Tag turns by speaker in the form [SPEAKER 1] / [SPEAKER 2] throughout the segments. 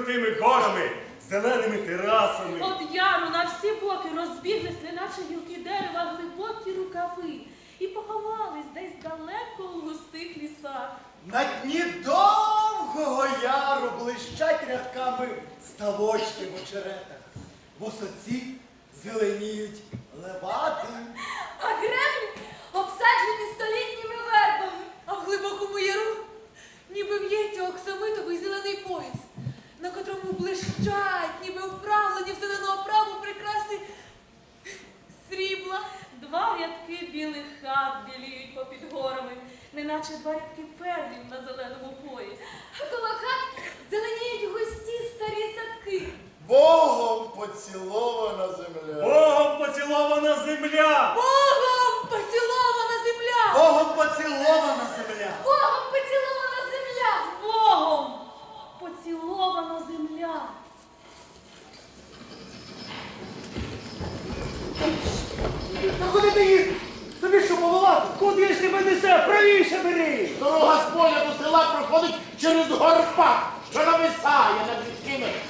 [SPEAKER 1] крутими горами, зеленими терасами.
[SPEAKER 2] От яру на всі боки розбіглись, неначе гілки дерева, глибокі рукави, і поховались десь далеко у густих лісах.
[SPEAKER 3] На дні довгого яру блищать рядками ставочки в очеретах. В осоці зеленіють левади.
[SPEAKER 4] А греблі обсаджені
[SPEAKER 5] поцілована земля.
[SPEAKER 1] Богом поцілована земля.
[SPEAKER 4] Богом поцілована земля!
[SPEAKER 3] Богом поцілована земля.
[SPEAKER 4] Богом поцілована земля!
[SPEAKER 2] Богом поцілована земля.
[SPEAKER 3] Та куди ти їх? Тобі що повела? Куди ж тебе несе? Правіше бери!
[SPEAKER 5] Дорога з поля до села проходить через горпак, що нависає над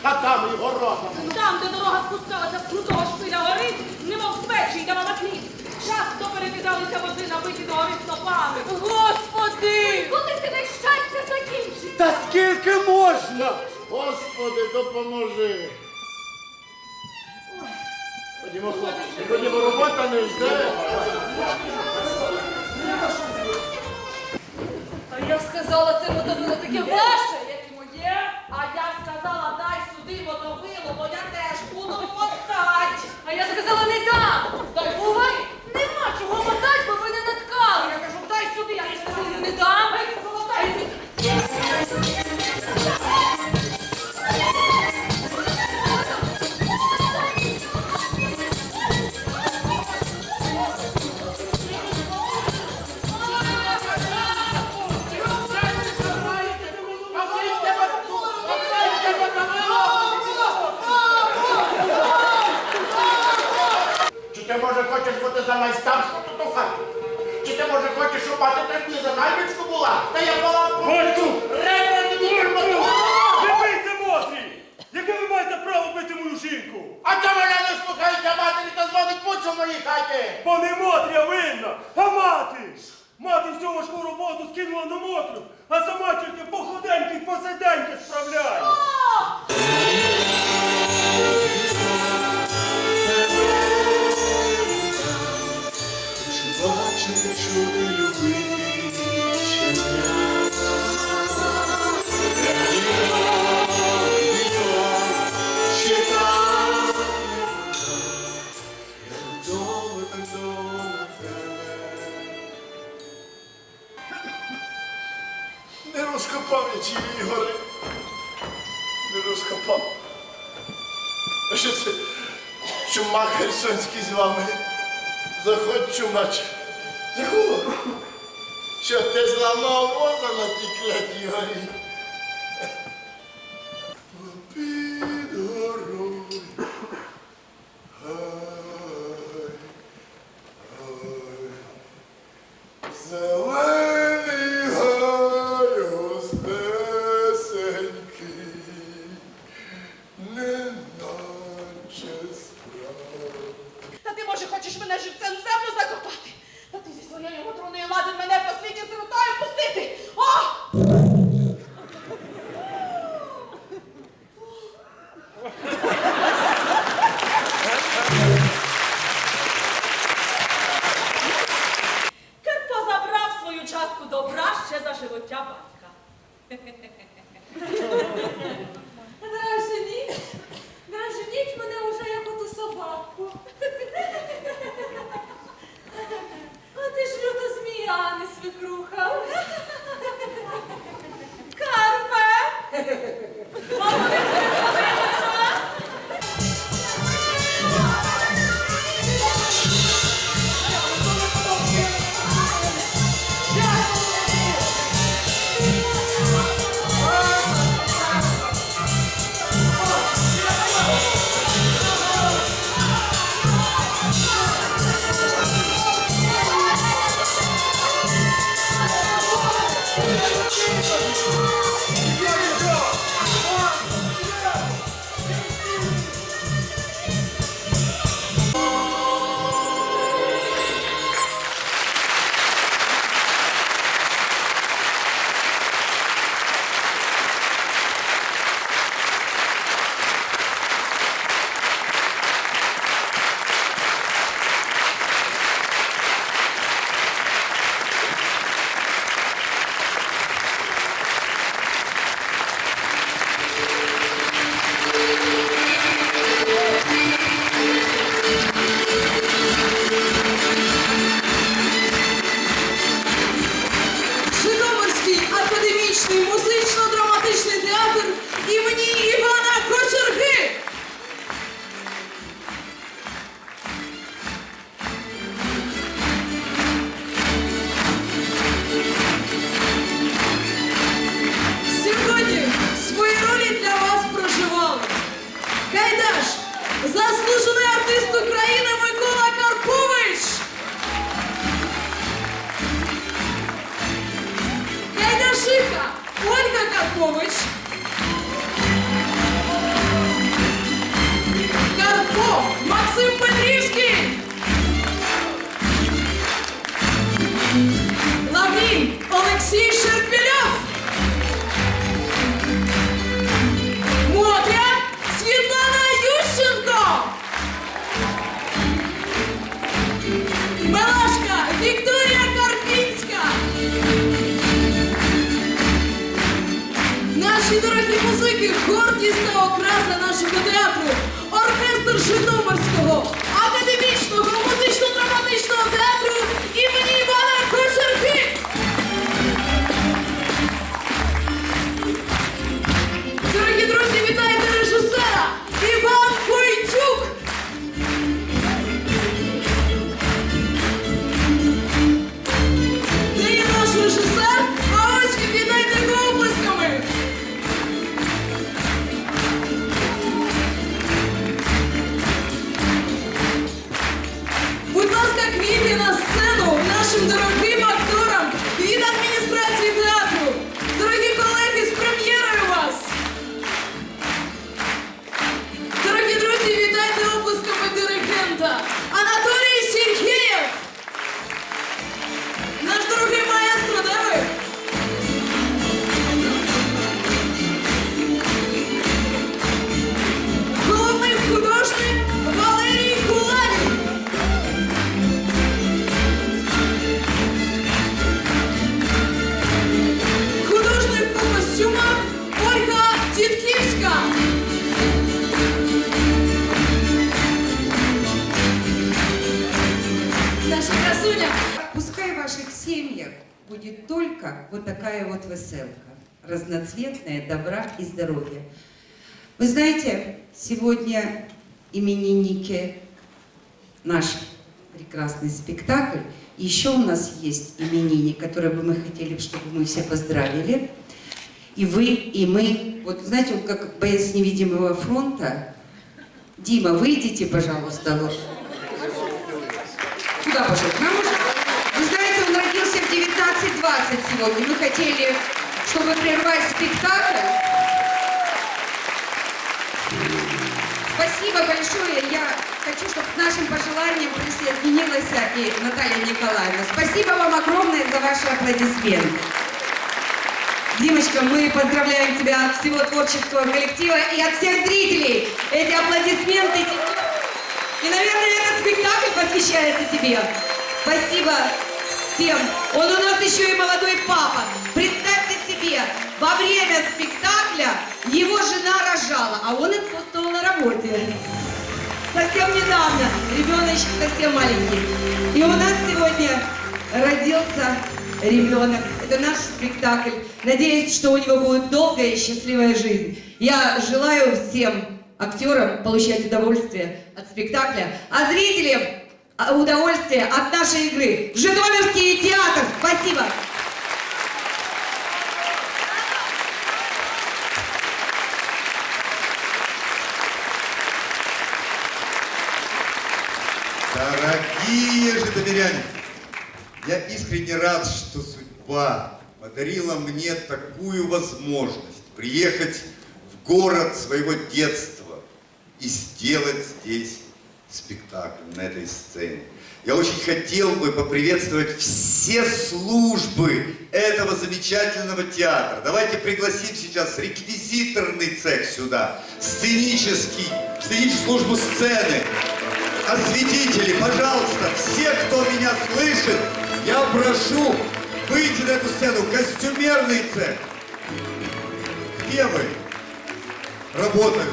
[SPEAKER 5] хатами і городами.
[SPEAKER 2] Там, де дорога спускалася з крутого шпиля гори, немов з печі й давала хліб. Часто перекидалися вози набиті до гори стопами.
[SPEAKER 4] Господи! Коли тебе щастя закінчить?
[SPEAKER 3] Та скільки можна?
[SPEAKER 5] Господи, допоможи. Ходімо, хлопці, ходімо, робота не жде.
[SPEAKER 4] А я сказала, це мотовило таке ваше,
[SPEAKER 2] мотовило, бо я теж буду мотать.
[SPEAKER 4] А я сказала, не.
[SPEAKER 2] Дай
[SPEAKER 4] У вас нема чого мотати,
[SPEAKER 5] хочеш бути за найстаршу тут у хаті? Чи ти, може, хочеш, щоб мати тобі за наймичку була? Та я була
[SPEAKER 1] Хочу!
[SPEAKER 5] Ребра тобі!
[SPEAKER 1] Не бийте Мотрі! Яке ви маєте право бити мою жінку?
[SPEAKER 5] А чому мене не слухається матері та дзвонить пуцю в моїй хаті?
[SPEAKER 1] Бо не Мотря винна, а мати! Мати всю важку роботу скинула на Мотрю, а сама тільки походеньки посиденьки справляє.
[SPEAKER 5] Розкопав я цієї гори. Не розкопав. А що це? Чумак Херсонський з вами. Заходь, чумач. Заходь. Що ти зламав воза на тій клятій горі?
[SPEAKER 2] Гордість та окраса нашого театру, оркестр Житомирського,
[SPEAKER 6] вот веселка, разноцветная, добра и здоровья. Вы знаете, сегодня именинники наш прекрасный спектакль. Еще у нас есть именинник, который бы мы хотели, чтобы мы все поздравили. И вы, и мы. Вот знаете, вот как боец невидимого фронта. Дима, выйдите, пожалуйста, вот. Куда пошел? К нам уже? Вы знаете, он родился в 19.20 сегодня. Мы хотели, чтобы прервать спектакль. Спасибо большое. Я хочу, чтобы к нашим пожеланиям присоединилась и Наталья Николаевна. Спасибо вам огромное за ваши аплодисменты. Димочка, мы поздравляем тебя от всего творческого коллектива и от всех зрителей. Эти аплодисменты и, наверное, этот спектакль посвящается тебе. Спасибо всем. Он у нас еще и молодой папа. Представьте себе, во время спектакля его жена рожала, а он отсутствовал на работе. Совсем недавно. Ребеночек совсем маленький. И у нас сегодня родился ребенок. Это наш спектакль. Надеюсь, что у него будет долгая и счастливая жизнь. Я желаю всем актерам получать удовольствие от спектакля, а зрителям удовольствие от нашей игры. Житомирский театр. Спасибо.
[SPEAKER 7] Дорогие житомиряне, я искренне рад, что судьба подарила мне такую возможность приехать в город своего детства и сделать здесь спектакль на этой сцене. Я очень хотел бы поприветствовать все службы этого замечательного театра. Давайте пригласим сейчас реквизиторный цех сюда, сценический, сценическую службу сцены, осветители, пожалуйста, все, кто меня слышит, я прошу выйти на эту сцену, костюмерный цех. Где вы? Работают,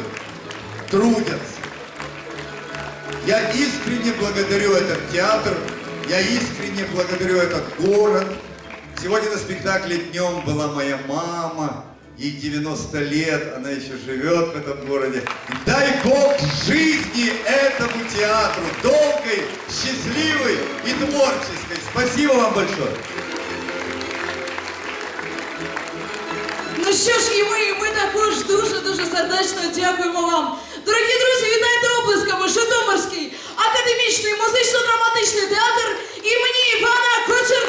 [SPEAKER 7] трудятся. Я искренне благодарю этот театр, я искренне благодарю этот город. Сегодня на спектакле днем была моя мама, ей 90 лет, она еще живет в этом городе. И дай Бог жизни этому театру, долгой, счастливой и творческой. Спасибо вам большое.
[SPEAKER 2] Ну що ж, і ми, і ми також дуже-дуже сердечно дякуємо вам. Дорогі друзі, вітайте облисками Житомирський академічний музично-драматичний театр імені Івана Кочер.